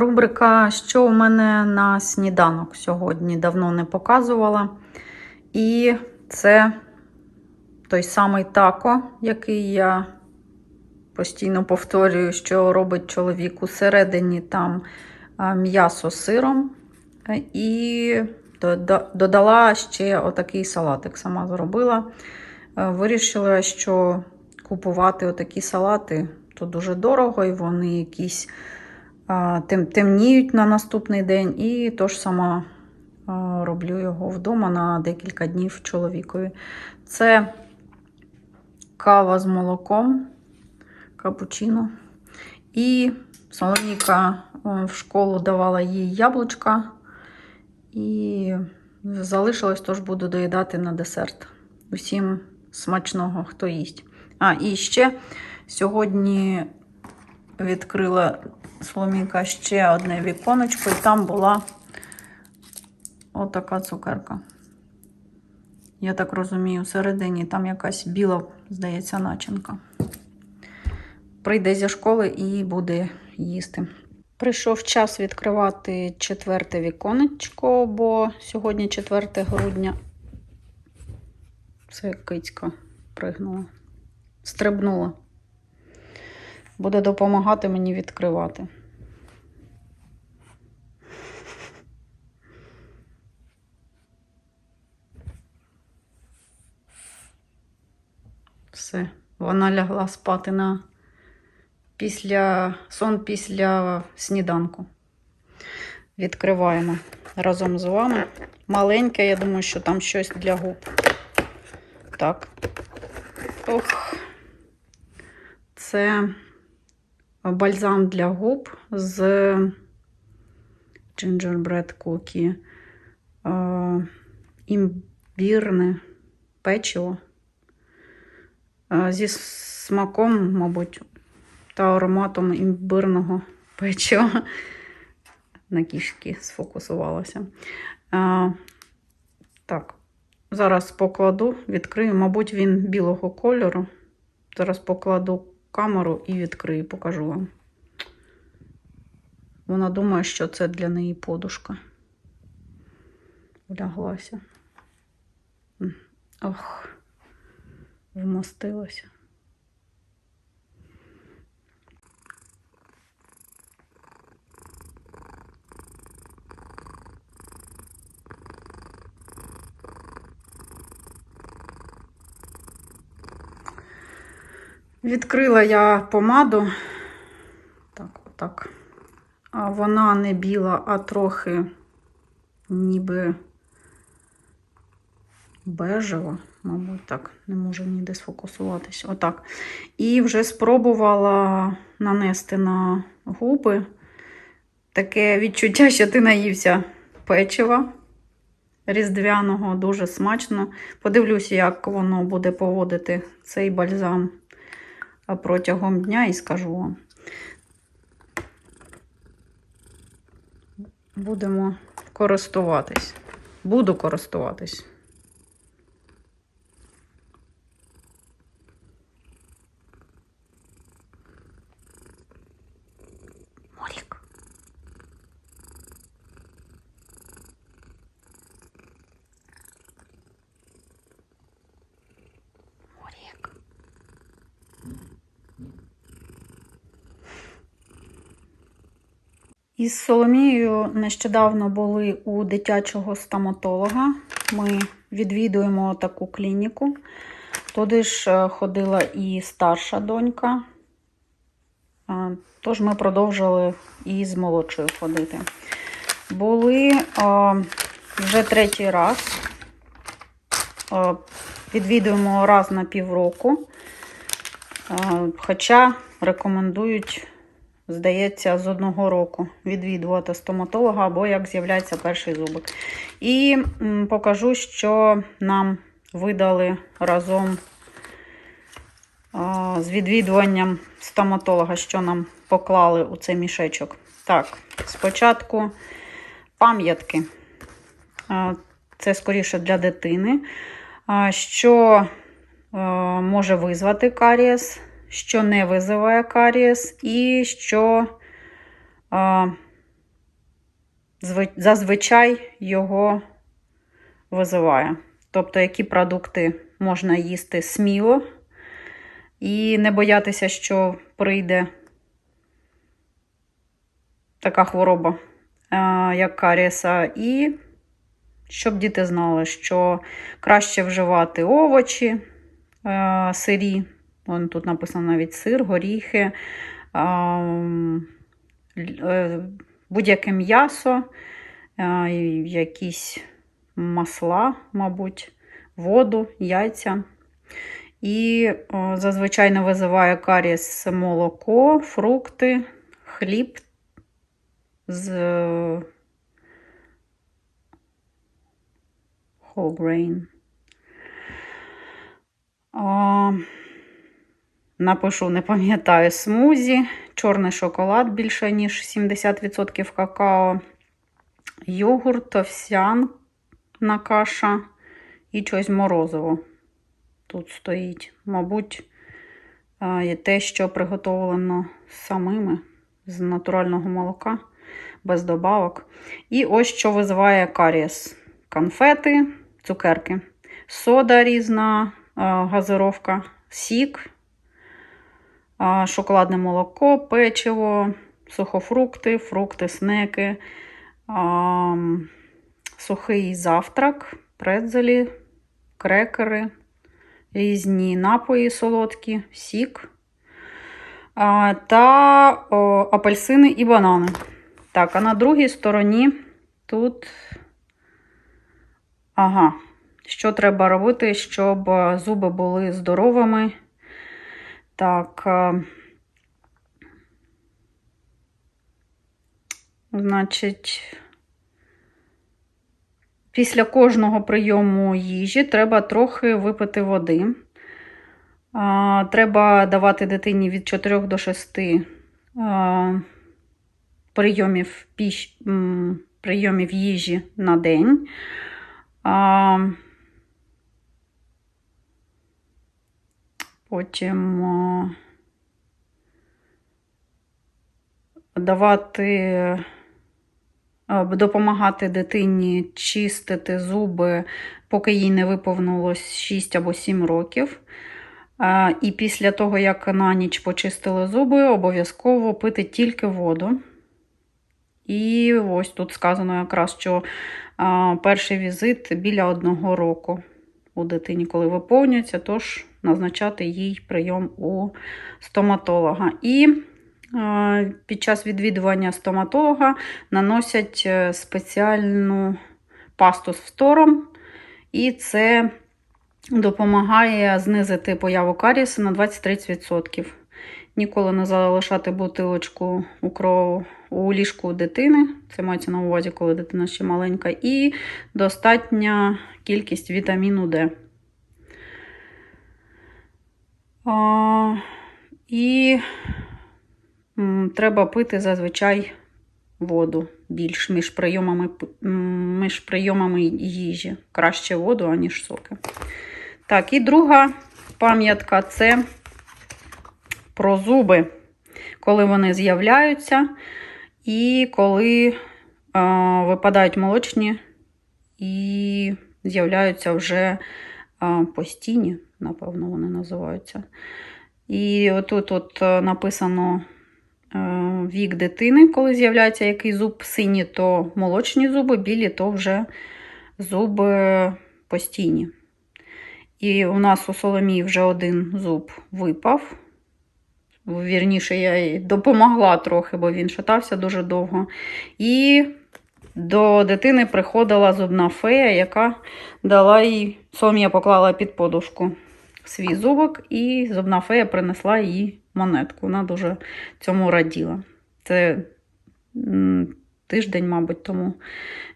Рубрика, що у мене на сніданок сьогодні давно не показувала. І це той самий тако, який я постійно повторюю, що робить чоловік усередині там м'ясо з сиром. І додала ще отакий салатик, сама зробила. Е, Вирішила, що купувати отакі салати то дуже дорого, і вони якісь тем, темніють на наступний день. І тож сама роблю його вдома на декілька днів чоловікові. Це кава з молоком, капучино. І Соломійка в школу давала їй яблучка. І залишилось, тож буду доїдати на десерт. Усім смачного, хто їсть. А, і ще сьогодні відкрила Соломійка ще одне віконечко, і там була отака цукерка. Я так розумію, всередині там якась біла, здається, начинка. Прийде зі школи і буде їсти. Прийшов час відкривати четверте віконечко, бо сьогодні 4 грудня. Це кицька пригнула. Стрибнула. Буде допомагати мені відкривати. Все, вона лягла спати на після сон після сніданку. Відкриваємо разом з вами. Маленьке, я думаю, що там щось для губ. Так. Ох. Це бальзам для губ з Gingerbread Cookie. Імбірне печиво. Зі смаком, мабуть, та ароматом імбирного печива. На кішки сфокусувалася. А, так, зараз покладу, відкрию. Мабуть, він білого кольору. Зараз покладу камеру і відкрию, покажу вам. Вона думає, що це для неї подушка. Вляглася. Ох, вмостилася. Відкрила я помаду. Так, отак. А вона не біла, а трохи ніби бежева, мабуть, так, не можу ніде сфокусуватися. Отак. І вже спробувала нанести на губи таке відчуття, що ти наївся печива різдвяного, дуже смачно. Подивлюся, як воно буде поводити цей бальзам протягом дня і скажу вам. Будемо користуватись. Буду користуватись. Із Соломією нещодавно були у дитячого стоматолога. Ми відвідуємо таку клініку. Туди ж е, ходила і старша донька. Е, Тож ми продовжили і з молодшою ходити. Були е, вже третій раз. Відвідуємо раз на півроку. Хоча рекомендують здається, з одного року відвідувати стоматолога або як з'являється перший зубик. І покажу, що нам видали разом з відвідуванням стоматолога, що нам поклали у цей мішечок. Так, спочатку пам'ятки. Це скоріше для дитини. Що е, може визвати карієс, що не визиває карієс, і що а, зви- зазвичай його визиває. Тобто, які продукти можна їсти сміло і не боятися, що прийде така хвороба, як карієса. І щоб діти знали, що краще вживати овочі сирі. Вон тут написано навіть сир, горіхи, е, будь-яке м'ясо, якісь масла, мабуть, воду, яйця. І зазвичай не визиває карієс молоко, фрукти, хліб з whole grain. Напишу, не пам'ятаю, смузі, чорний шоколад більше, ніж 70% какао, йогурт, овсяна каша і щось морозиво. Тут стоїть, мабуть, те, що приготовлено самими з натурального молока, без добавок. І ось що визиває карієс. Конфети, цукерки, сода різна, а, газировка, сік, шоколадне молоко, печиво, сухофрукти, фрукти, снеки, сухий завтрак, предзелі, крекери, різні напої солодкі, сік та апельсини і банани. Так, а на другій стороні тут. Ага, що треба робити, щоб зуби були здоровими. Так. е, Значить, після кожного прийому їжі треба трохи випити води. Треба давати дитині від 4 до 6 прийомів, піщ, прийомів їжі на день. Потім давати, допомагати дитині чистити зуби, поки їй не виповнилось 6 або 7 років. І після того, як на ніч почистили зуби, обов'язково пити тільки воду. І ось тут сказано якраз, що перший візит біля одного року у дитині, коли виповнюється, тож назначати їй прийом у стоматолога. І під час відвідування стоматолога наносять е, спеціальну пасту з фтором, і це допомагає знизити появу карієсу на 20-30%. Ніколи не залишати бутилочку у кров у ліжку дитини. Це мається на увазі, коли дитина ще маленька, і достатня кількість вітаміну Д. І треба пити зазвичай воду більш між прийомами, між прийомами їжі. Краще воду, аніж соки. Так, і друга пам'ятка це про зуби, коли вони з'являються, і коли а, випадають молочні і з'являються вже постійні, напевно, вони називаються. І отут от е, написано е, вік дитини, коли з'являється який зуб сині, то молочні зуби, білі, то вже зуби постійні. І у нас у Соломії вже один зуб випав. Вірніше, я їй допомогла трохи, бо він шатався дуже довго. І до дитини приходила зубна фея, яка дала їй, Соломія поклала під подушку свій зубок, і зубна фея принесла їй монетку. Вона дуже цьому раділа. Це тиждень, мабуть, тому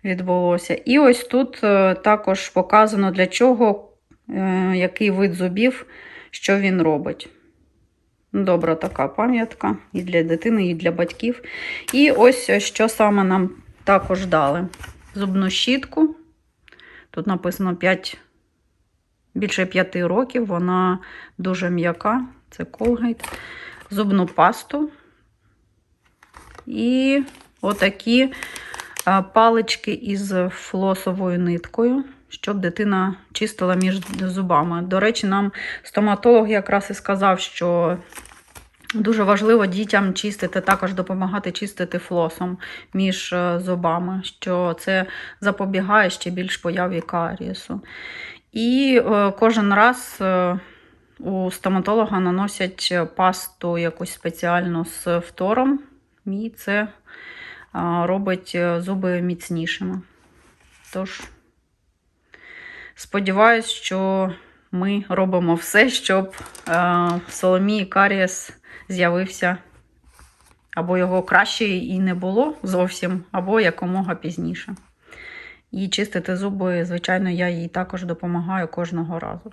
відбулося. І ось тут е, також показано, для чого, е, який вид зубів, що він робить. Добра така пам'ятка і для дитини, і для батьків. І ось що саме нам також дали: зубну щітку. Тут написано 5, більше 5 років, вона дуже м'яка, це Colgate. Зубну пасту. І отакі е, палички із флосовою ниткою, щоб дитина чистила між зубами. До речі, нам стоматолог якраз і сказав, що дуже важливо дітям чистити, також допомагати чистити флосом між е, зубами, що це запобігає ще більш появі карієсу. І е, кожен раз е, у стоматолога наносять пасту якусь спеціальну з фтором, і це робить зуби міцнішими. Тож, сподіваюсь, що ми робимо все, щоб Соломії карієс з'явився, або його краще і не було зовсім, або якомога пізніше. І чистити зуби, звичайно, я їй також допомагаю кожного разу.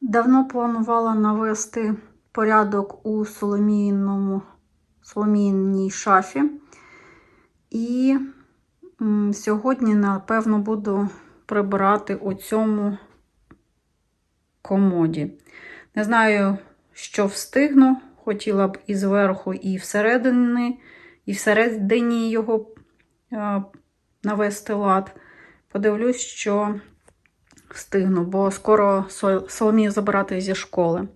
Давно планувала навести порядок у соломійному, соломійній шафі. І сьогодні, напевно, буду прибирати у цьому комоді. Не знаю, що встигну. Хотіла б і зверху, і всередині, і всередині його е, навести лад. Подивлюсь, що встигну, бо скоро Соломію забирати зі школи.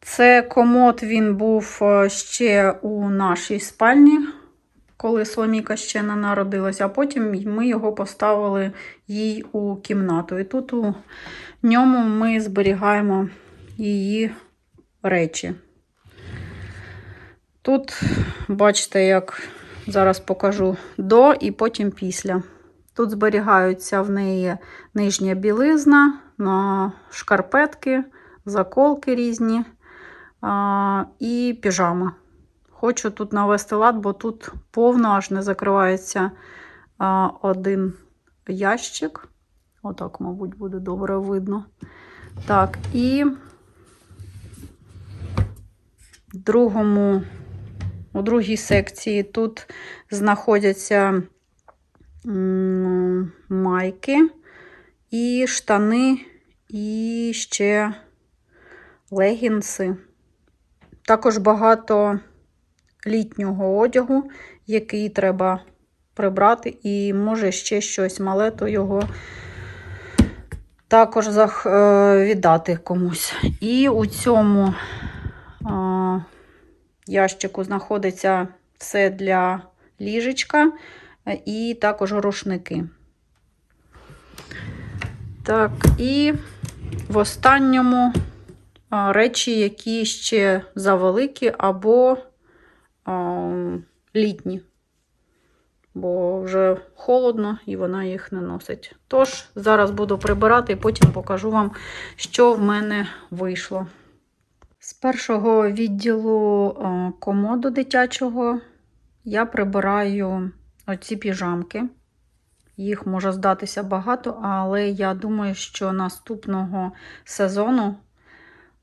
Це комод він був е, ще у нашій спальні, коли Соломійка ще не народилася, а потім ми його поставили їй у кімнату. І тут у ньому ми зберігаємо її речі. Тут, бачите, як зараз покажу до і потім після. Тут зберігаються в неї нижня білизна, на шкарпетки, заколки різні а, і піжама. Хочу тут навести лад, бо тут повно аж не закривається а, один ящик. Отак, мабуть, буде добре видно. Так, і другому, у другій секції тут знаходяться майки і штани, і ще легінси. Також багато літнього одягу, який треба прибрати, і може ще щось мале, то його також е, віддати комусь. І у цьому ящику знаходиться все для ліжечка е, і також рушники. Так, і в останньому речі, які ще завеликі або літні, бо вже холодно і вона їх не носить. Тож, зараз буду прибирати і потім покажу вам, що в мене вийшло. З першого відділу комоду дитячого я прибираю оці піжамки. Їх може здатися багато, але я думаю, що наступного сезону,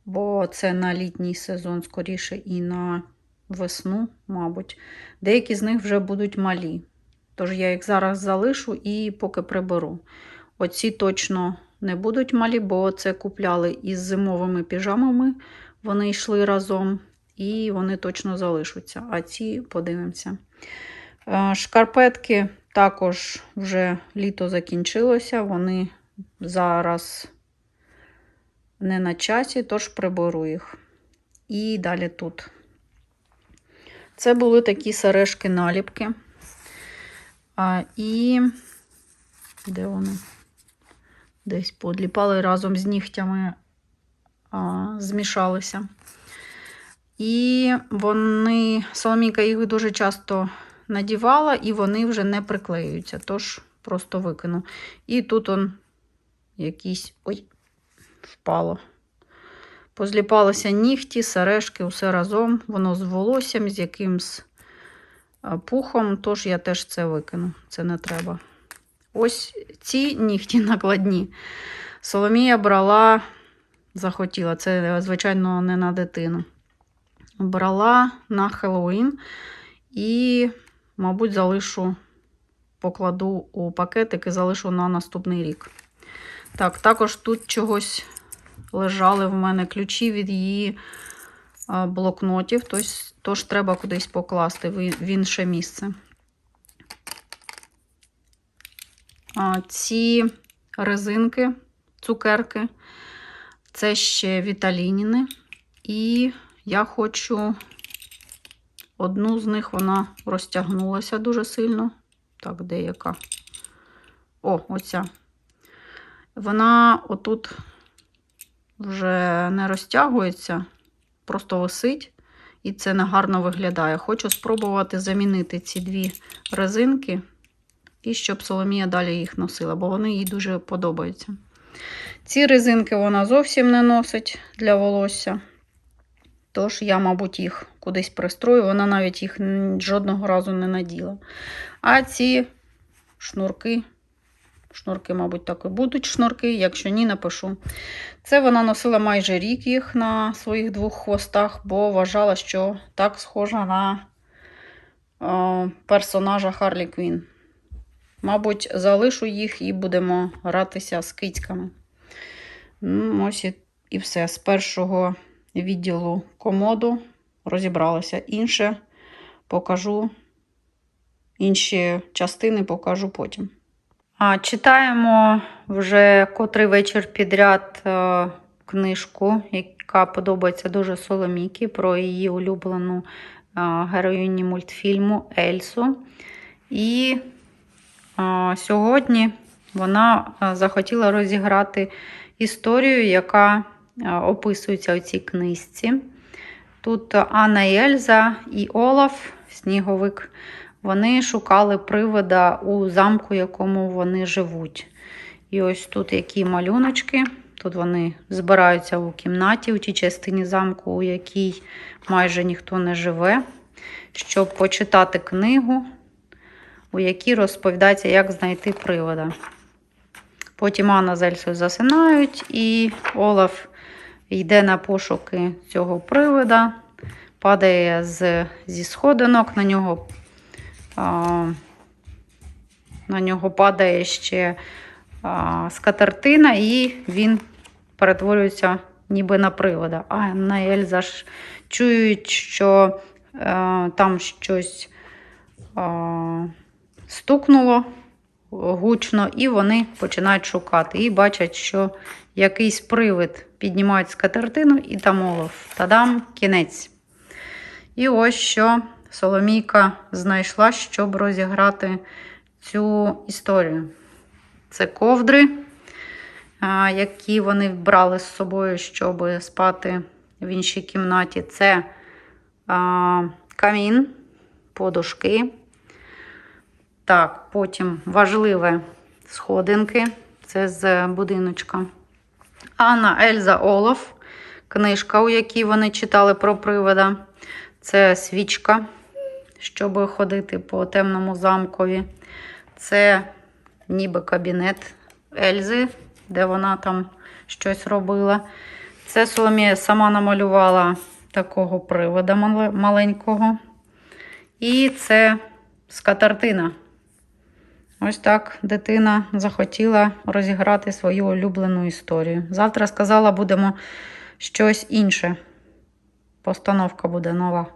бо це на літній сезон, скоріше, і на весну, мабуть, деякі з них вже будуть малі. Тож я їх зараз залишу і поки приберу. Оці точно не будуть малі, бо це купляли із зимовими піжамами. Вони йшли разом, і вони точно залишаться. А ці подивимося. Е, Шкарпетки також вже літо закінчилося, вони зараз не на часі, тож приберу їх. І далі тут. Це були такі сережки наліпки. А, і де вони? Десь подліпали разом з нігтями, змішалися. І вони, Соломійка їх дуже часто надівала, і вони вже не приклеюються, тож просто викину. І тут он якийсь. Ой, впало. Позліпалися нігті, сережки, усе разом. Воно з волоссям, з якимсь пухом, тож я теж це викину. Це не треба. Ось ці нігті накладні. Соломія брала, захотіла, це, звичайно, не на дитину. Брала на Хеллоуін і, мабуть, залишу, покладу у пакетик і залишу на наступний рік. Так, також тут чогось лежали в мене ключі від її блокнотів, тож, тож треба кудись покласти в, інше місце. Ці резинки, цукерки, це ще віталініни. І я хочу одну з них, вона розтягнулася дуже сильно. Так, де яка? О, оця. Вона отут вже не розтягується, просто висить, і це негарно виглядає. Хочу спробувати замінити ці дві резинки, і щоб Соломія далі їх носила, бо вони їй дуже подобаються. Ці резинки вона зовсім не носить для волосся. Тож я, мабуть, їх кудись пристрою, вона навіть їх жодного разу не наділа. А ці шнурки, шнурки, мабуть, так і будуть шнурки, якщо ні, напишу. Це вона носила майже рік їх на своїх двох хвостах, бо вважала, що так схожа на персонажа Харлі Квін. Мабуть, залишу їх і будемо гратися з кицьками. Ну, ось і, і все. З першого відділу комоду розібралася. Інше покажу, інші частини покажу потім. А, Читаємо вже котрий вечір підряд е, книжку, яка подобається дуже Соломіки, про її улюблену е, героїні мультфільму Ельсу. І сьогодні вона захотіла розіграти історію, яка описується у цій книжці. Тут Анна і Ельза і Олаф, сніговик, вони шукали привода у замку, якому вони живуть. І ось тут які малюночки. Тут вони збираються у кімнаті, у тій частині замку, у якій майже ніхто не живе, щоб почитати книгу, у якій розповідається, як знайти привода. Потім Анна з Ельсою засинають, і Олаф йде на пошуки цього привода, падає з, зі сходинок, на нього, а, на нього падає ще а, скатертина, і він перетворюється ніби на привода. А на Ельза ж чують, що а, там щось а, стукнуло гучно, і вони починають шукати. І бачать, що якийсь привид піднімають скатертину, і там олов. Тадам, кінець. І ось що Соломійка знайшла, щоб розіграти цю історію. Це ковдри, які вони брали з собою, щоб спати в іншій кімнаті. Це камін, подушки. Так, потім важливе сходинки. Це з будиночка. Анна Ельза Олаф. Книжка, у якій вони читали про привода. Це свічка, щоб ходити по темному замкові. Це ніби кабінет Ельзи, де вона там щось робила. Це Соломія сама намалювала такого привода маленького. І це скатертина. Ось так дитина захотіла розіграти свою улюблену історію. Завтра сказала, будемо щось інше. Постановка буде нова.